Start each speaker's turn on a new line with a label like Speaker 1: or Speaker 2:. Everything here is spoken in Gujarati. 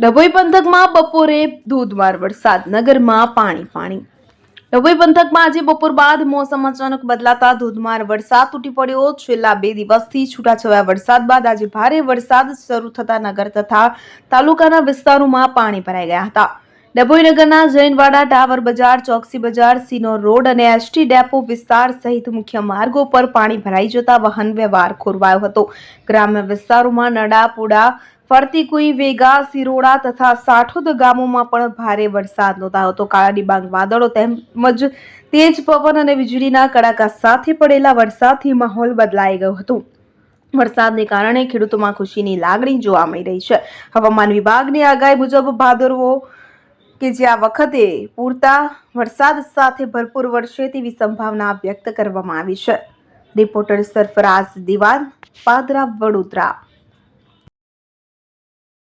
Speaker 1: ડભોઈ પંથકમાં બપોરે ધોધમાર વરસાદ, નગરમાં પાણી પાણી. ડભોઈ પંથકમાં આજે બપોર બાદ મોસમ અચાનક બદલાતા ધોધમાર વરસાદ તૂટી પડ્યો. છેલ્લા બે દિવસથી છૂટાછવાયા વરસાદ બાદ આજે ભારે વરસાદ શરૂ થતા નગર તથા તાલુકાના વિસ્તારોમાં પાણી ભરાઈ ગયા હતા. ડભોઈ નગરના જૈનવાડા, ટાવર બજાર, ચોકસી બજાર સિનો રોડ અને એસટી ડેપો વિસ્તાર સહિત મુખ્ય માર્ગો પર પાણી ભરાઈ જતા વાહન વ્યવહાર ખોરવાયો હતો. ગ્રામ્ય વિસ્તારોમાં નડાપુડા ફરતીકુઈ વેગા, સિરોડા તથા સાઠોદ ગામોમાં પણ ભારે વરસાદ નોંધાયો હતો. કાળા ડિબાંગ વાદળો તેમજ તેજ પવન અને વીજળીના કડાકા સાથે પડેલા વરસાદથી માહોલ બદલાઈ ગયો હતો. વરસાદને કારણે ખેડૂતોમાં ખુશીની લાગણી જોવા મળી રહી છે. હવામાન વિભાગની આગાહી મુજબ ભાદરવો કે જે આ વખતે પૂરતા વરસાદ સાથે ભરપૂર વરસે તેવી સંભાવના વ્યક્ત કરવામાં આવી છે. રિપોર્ટર સરફરાઝ દિવાન, પાદરા, વડોદરા.